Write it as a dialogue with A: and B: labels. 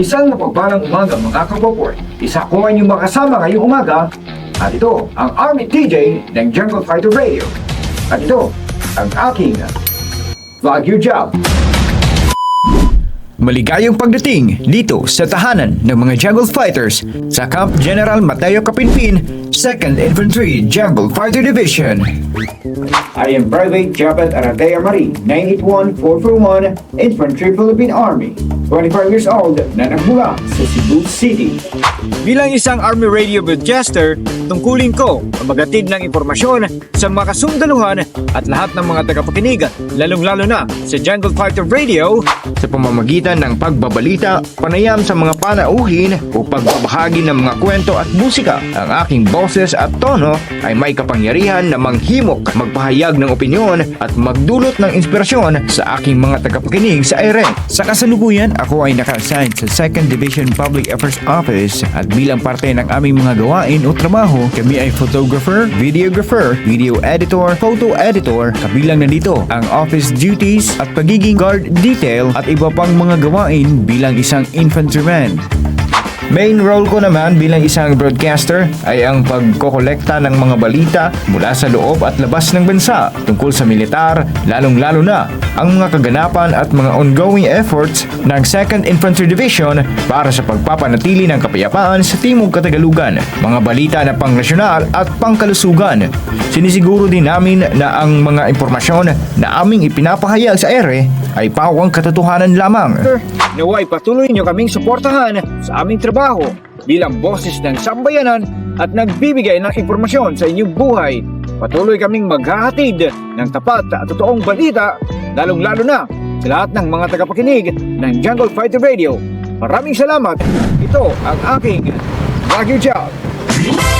A: Isang mapagpalang umaga mga kapopor. Isa ko ang inyong makasama ngayong umaga. At ito ang Army TJ ng Jungle Fighter Radio. At ito ang aking Wagyu Job. Maligayang pagdating dito sa tahanan ng mga Jungle Fighters sa Camp General Mateo Kapinpin, 2nd Infantry Jungle Fighter Division. I am Private Japat Aratea Marie, 981441, Infantry Philippine Army, 25 years old na nagmula sa Cebu City.
B: Bilang isang Army Radio Broadcaster, tungkulin ko ang magatid ng impormasyon sa mga kasundaluhan at lahat ng mga tagapakinig, lalong-lalo na sa Jungle Fighter Radio
C: sa pamamagitan ng pagbabalita, panayam sa mga panauhin o pagbabahagi ng mga kwento at musika. Ang aking boses at tono ay may kapangyarihan na manghimok, magpahayag ng opinyon at magdulot ng inspirasyon sa aking mga tagapakinig sa ere.
A: Sa kasalukuyan, ako ay naka-assign sa 2nd Division Public Affairs Office at bilang parte ng aming mga gawain o trabaho, kami ay photographer, videographer, video editor, photo editor, kabilang na dito ang office duties at pagiging guard detail at iba pang mga gawain bilang isang infantryman.
C: Main role ko naman bilang isang broadcaster ay ang pagkokolekta ng mga balita mula sa loob at labas ng bansa tungkol sa militar, lalong-lalo na ang mga kaganapan at mga ongoing efforts ng 2nd Infantry Division para sa pagpapanatili ng kapayapaan sa Timog Katagalugan, mga balita na pangnasyonal at pangkalusugan. Sinisiguro din namin na ang mga impormasyon na aming ipinapahayag sa ere ay pawang katotohanan lamang.
B: Naway patuloy nyo kaming suportahan sa aming trabaho bilang boses ng sambayanan at nagbibigay ng impormasyon sa inyong buhay. Patuloy kaming maghahatid ng tapat at totoong balita, lalong-lalo na sa lahat ng mga tagapakinig ng Jungle Fighter Radio. Maraming salamat. Ito ang aking Wagyu Job.